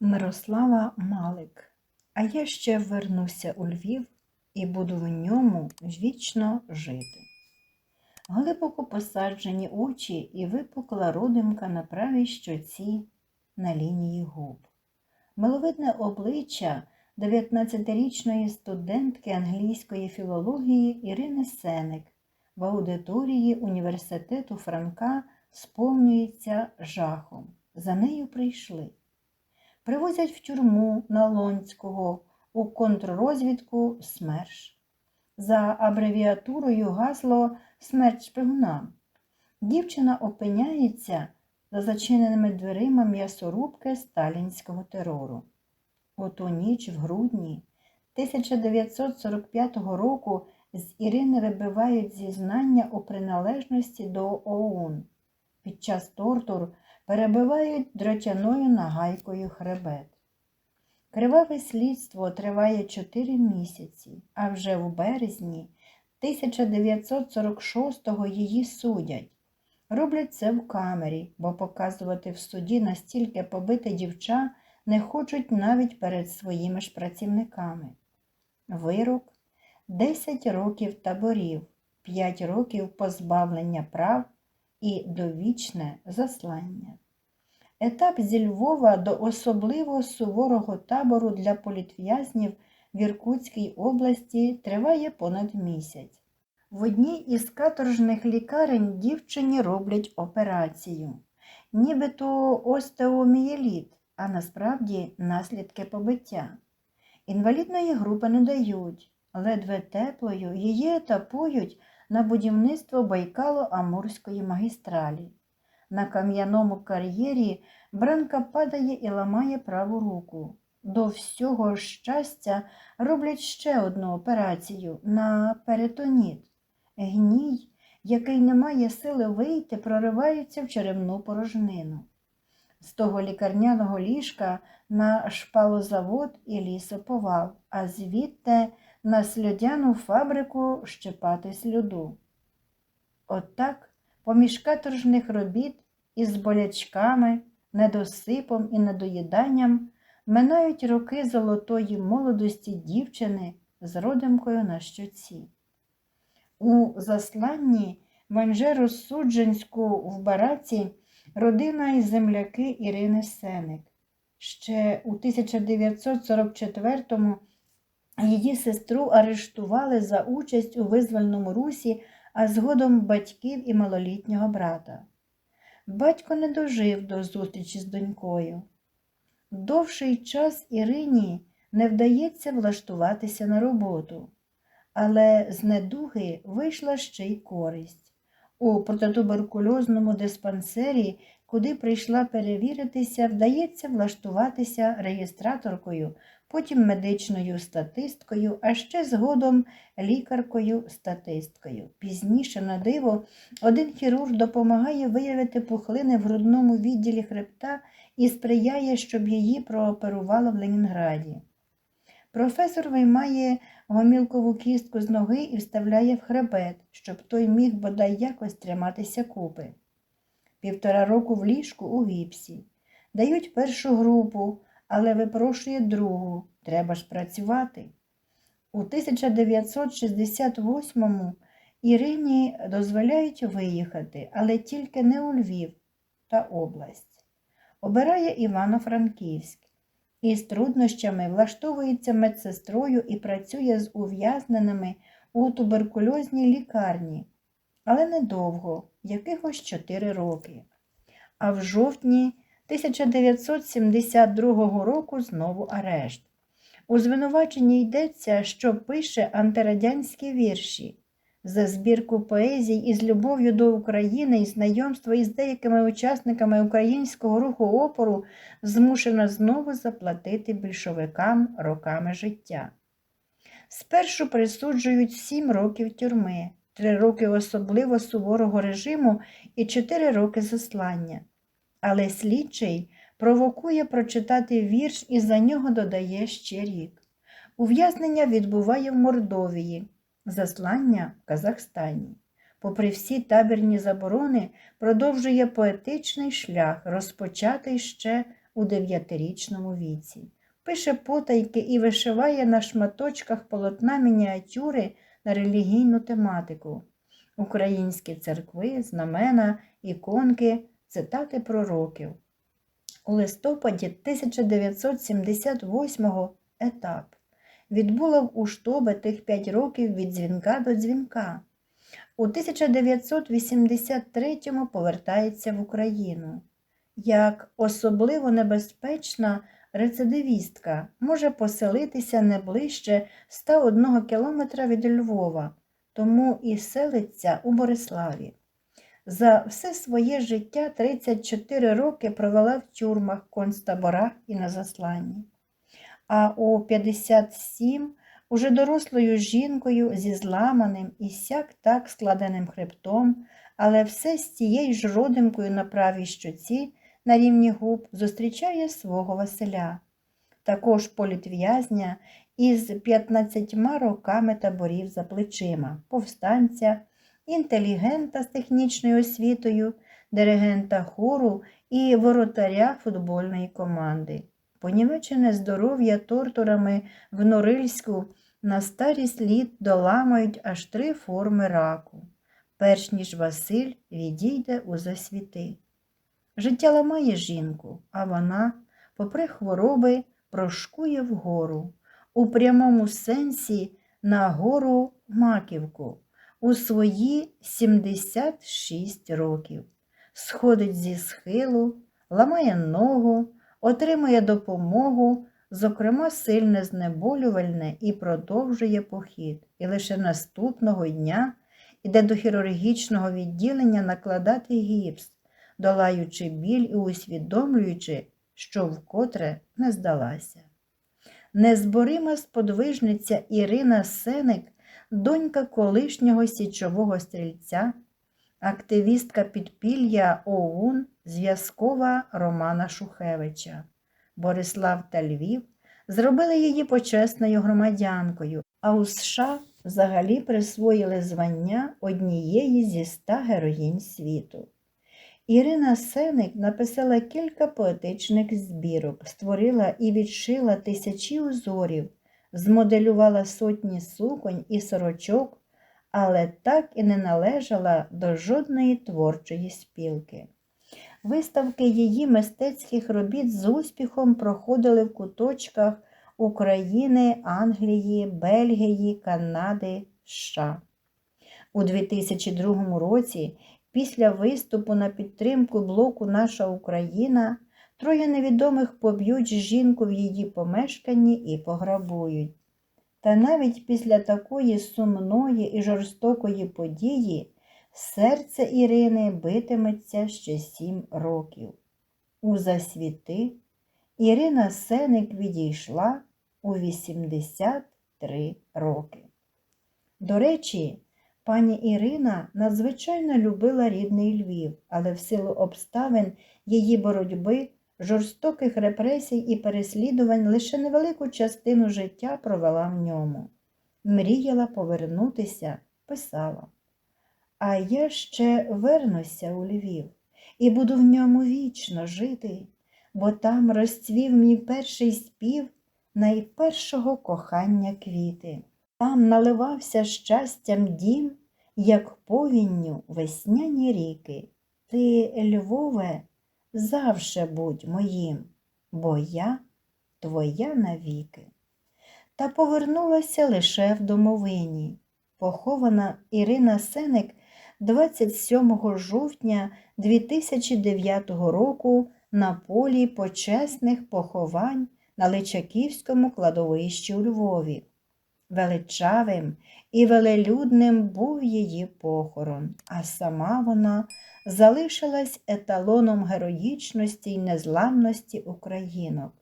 Мирослава Малик. А я ще вернуся у Львів і буду в ньому вічно жити. Глибоко посаджені очі і випукла родимка на правій щоці на лінії губ. Миловидне обличчя 19-річної студентки англійської філології Ірини Сеник в аудиторії університету Франка сповнюється жахом. За нею прийшли. Привозять в тюрму на Лонського у контррозвідку СМЕРШ. За абревіатурою гасло Смерть шпигунам. Дівчина опиняється за зачиненими дверима м'ясорубки сталінського терору. У ту ніч в грудні 1945 року з Ірини вибивають зізнання у приналежності до ОУН. Під час тортур перебивають дротяною нагайкою хребет. Криваве слідство триває 4 місяці, а вже в березні 1946-го її судять. Роблять це в камері, бо показувати в суді настільки побите дівча не хочуть навіть перед своїми ж працівниками. Вирок 10 років таборів, 5 років позбавлення прав і довічне заслання. Етап зі Львова до особливо суворого табору для політв'язнів в Іркутській області триває понад місяць. В одній із каторжних лікарень дівчині роблять операцію. Нібито остеомієліт, а насправді наслідки побиття. Інвалідної групи не дають, ледве теплою її етапують на будівництво Байкало-Амурської магістралі. На кам'яному кар'єрі Бранка падає і ламає праву руку. До всього щастя роблять ще одну операцію на перитоніт. Гній, який не має сили вийти, проривається в черевну порожнину. З того лікарняного ліжка на шпалозавод і лісоповал, а звідти на сльодяну фабрику щепати сльоду. Отак, поміж каторжних робіт із болячками, недосипом і недоїданням минають роки золотої молодості дівчини з родимкою на щоці. У засланні Манжеро-Судженську в бараці родина і земляки Ірини Сеник. Ще у 1944-му її сестру арештували за участь у визвольному русі, а згодом батьків і малолітнього брата. Батько не дожив до зустрічі з донькою. Довший час Ірині не вдається влаштуватися на роботу, але з недуги вийшла ще й користь. У протитуберкульозному диспансері, куди прийшла перевіритися, вдається влаштуватися реєстраторкою, потім медичною статисткою, а ще згодом лікаркою-статисткою. Пізніше, на диво, один хірург допомагає виявити пухлини в грудному відділі хребта і сприяє, щоб її прооперували в Ленінграді. Професор виймає гомілкову кістку з ноги і вставляє в хребет, щоб той міг бодай якось триматися купи. Півтора року в ліжку у гіпсі. Дають першу групу, але випрошує другу. Треба ж працювати. У 1968-му Ірині дозволяють виїхати, але тільки не у Львів та область. Обирає Івано-Франківськ і з труднощами влаштовується медсестрою і працює з ув'язненими у туберкульозній лікарні, але недовго, якихось 4 роки. А в жовтні 1972 року знову арешт. У звинуваченні йдеться, що пише антирадянські вірші. За збірку поезій із любов'ю до України і знайомство із деякими учасниками українського руху опору змушена знову заплатити більшовикам роками життя. Спершу присуджують сім років тюрми, три роки особливо суворого режиму і чотири роки заслання. Але слідчий провокує прочитати вірш і за нього додає ще рік. Ув'язнення відбуває в Мордовії заслання в Казахстані. Попри всі табірні заборони, продовжує поетичний шлях, розпочатий ще у дев'ятирічному віці. Пише потайки і вишиває на шматочках полотна мініатюри на релігійну тематику. Українські церкви, знамена, іконки, цитати пророків. У листопаді 1978-го етап відбула в Уштобе тих 5 років від дзвінка до дзвінка. У 1983-му повертається в Україну. Як особливо небезпечна рецидивістка може поселитися не ближче 101 кілометра від Львова, тому і селиться у Бориславі. За все своє життя 34 роки провела в тюрмах, концтаборах і на засланні. А у 57 уже дорослою жінкою зі зламаним і сяк так складеним хребтом, але все з тією ж родимкою на правій щоці на рівні губ зустрічає свого Василя, також політв'язня із 15 роками таборів за плечима, повстанця, інтелігента з технічною освітою, диригента хору і воротаря футбольної команди. Понівечене здоров'я тортурами в Норильську на старість літ доламають аж три форми раку, перш ніж Василь відійде у засвіти. Життя ламає жінку, а вона, попри хвороби, прошкує вгору, у прямому сенсі на гору маківку, у свої 76 років, сходить зі схилу, ламає ногу, отримує допомогу, зокрема сильне знеболювальне і продовжує похід. І лише наступного дня іде до хірургічного відділення накладати гіпс, долаючи біль і усвідомлюючи, що вкотре не здалася. Незборима сподвижниця Ірина Сеник, донька колишнього січового стрільця, активістка підпілля ОУН, зв'язкова Романа Шухевича. Борислав та Львів зробили її почесною громадянкою, а у США взагалі присвоїли звання однієї зі ста героїнь світу. Ірина Сеник написала кілька поетичних збірок, створила і відшила тисячі узорів, змоделювала сотні суконь і сорочок, але так і не належала до жодної творчої спілки. Виставки її мистецьких робіт з успіхом проходили в куточках України, Англії, Бельгії, Канади, США. У 2002 році, після виступу на підтримку блоку Наша Україна, троє невідомих поб'ють жінку в її помешканні і пограбують. Та навіть після такої сумної і жорстокої події серце Ірини битиметься ще сім років. У засвіти Ірина Сеник відійшла у 83 роки. До речі, пані Ірина надзвичайно любила рідний Львів, але в силу обставин її боротьби, жорстоких репресій і переслідувань лише невелику частину життя провела в ньому. Мріяла повернутися, писала. А я ще вернуся у Львів і буду в ньому вічно жити, бо там розцвів мій перший спів найпершого кохання квіти. Там наливався щастям дім, як повінню весняні ріки. Ти, Львове, завше будь моїм, бо я твоя навіки. Та повернулася лише в домовині. Похована Ірина Сеник 27 жовтня 2009 року на полі почесних поховань на Личаківському кладовищі у Львові. Величавим і велелюдним був її похорон, а сама вона залишилась еталоном героїчності й незламності українок.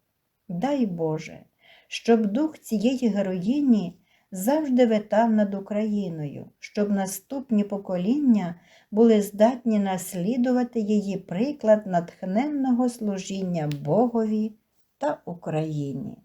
Дай Боже, щоб дух цієї героїні завжди витав над Україною, щоб наступні покоління були здатні наслідувати її приклад натхненного служіння Богові та Україні.